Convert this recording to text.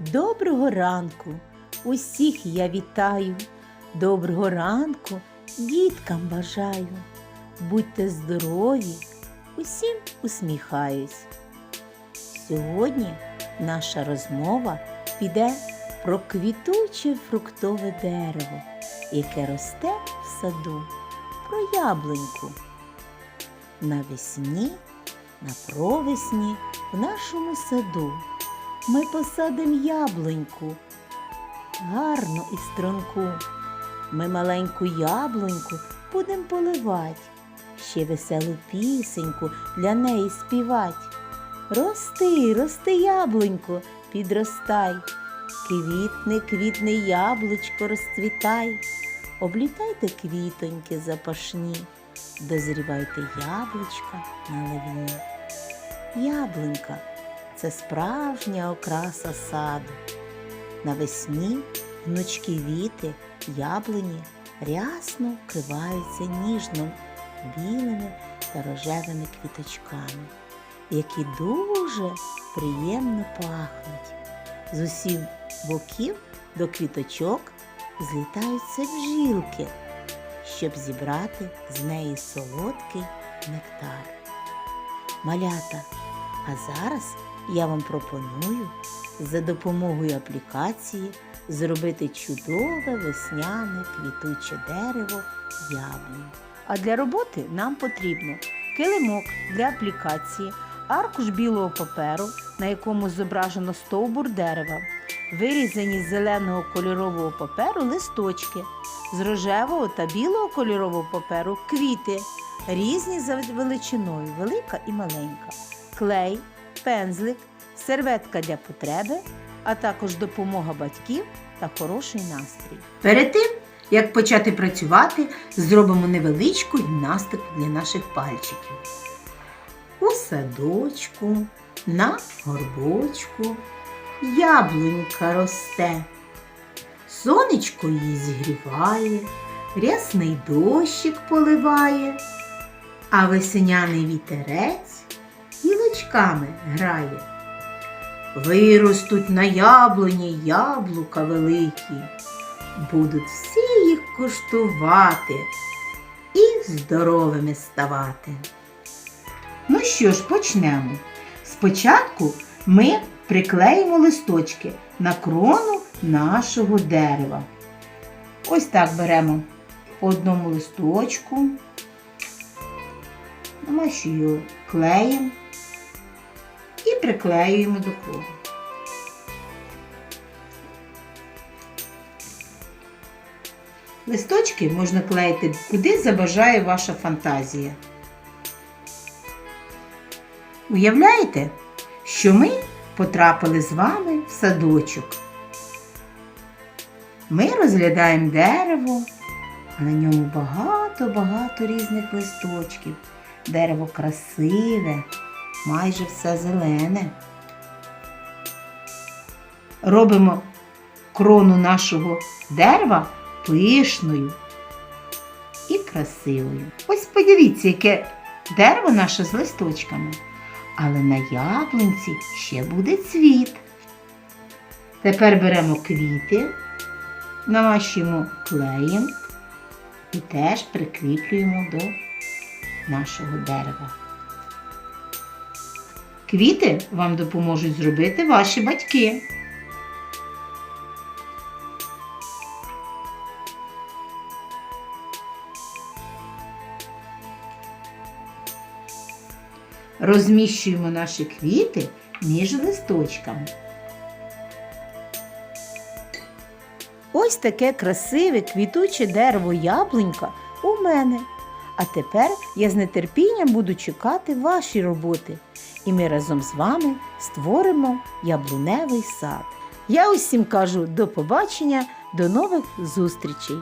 Доброго ранку! Усіх я вітаю. Доброго ранку діткам бажаю. Будьте здорові, усім усміхаюсь. Сьогодні наша розмова піде про квітуче фруктове дерево, яке росте в саду, про яблуньку. Навесні, на провесні в нашому саду ми посадимо яблуньку, гарну і струнку. Ми маленьку яблуньку будемо поливати, ще веселу пісеньку для неї співать. Рости, рости, яблунько, підростай, квітне, квітне яблучко, розцвітай, облітайте квітоньки запашні, дозрівайте яблучка наливні. Яблунька це справжня окраса саду. Навесні гнучкі віти, яблуні рясно вкриваються ніжно білими та рожевими квіточками, які дуже приємно пахнуть. З усіх боків до квіточок злітаються бжілки, щоб зібрати з неї солодкий нектар. Малята, а зараз я вам пропоную за допомогою аплікації зробити чудове весняне квітуче дерево яблунь. А для роботи нам потрібно килимок для аплікації, аркуш білого паперу, на якому зображено стовбур дерева, вирізані з зеленого кольорового паперу листочки, з рожевого та білого кольорового паперу квіти, різні за величиною, велика і маленька, клей, пензлик, серветка для потреби, а також допомога батьків та хороший настрій. Перед тим, як почати працювати, зробимо невеличку гімнастику для наших пальчиків. У садочку, на горбочку, яблунька росте. Сонечко її зігріває, рясний дощик поливає, а весняний вітерець гілочками грає. Виростуть на яблуні яблука великі, будуть всі їх куштувати і здоровими ставати. Ну що ж, почнемо. Спочатку ми приклеїмо листочки на крону нашого дерева. Ось так беремо по одному листочку, намащуємо клеєм і приклеюємо до кругу. Листочки можна клеїти куди забажає ваша фантазія. Уявляєте, що ми потрапили з вами в садочок. Ми розглядаємо дерево, а на ньому багато-багато різних листочків. Дерево красиве, майже все зелене. Робимо крону нашого дерева пишною і красивою. Ось подивіться, яке дерево наше з листочками. Але на яблунці ще буде цвіт. Тепер беремо квіти, намащуємо клеєм і теж прикріплюємо до нашого дерева. Квіти вам допоможуть зробити ваші батьки. Розміщуємо наші квіти між листочками. Ось таке красиве квітуче дерево яблунька у мене. А тепер я з нетерпінням буду чекати ваші роботи. І ми разом з вами створимо яблуневий сад. Я усім кажу до побачення, до нових зустрічей!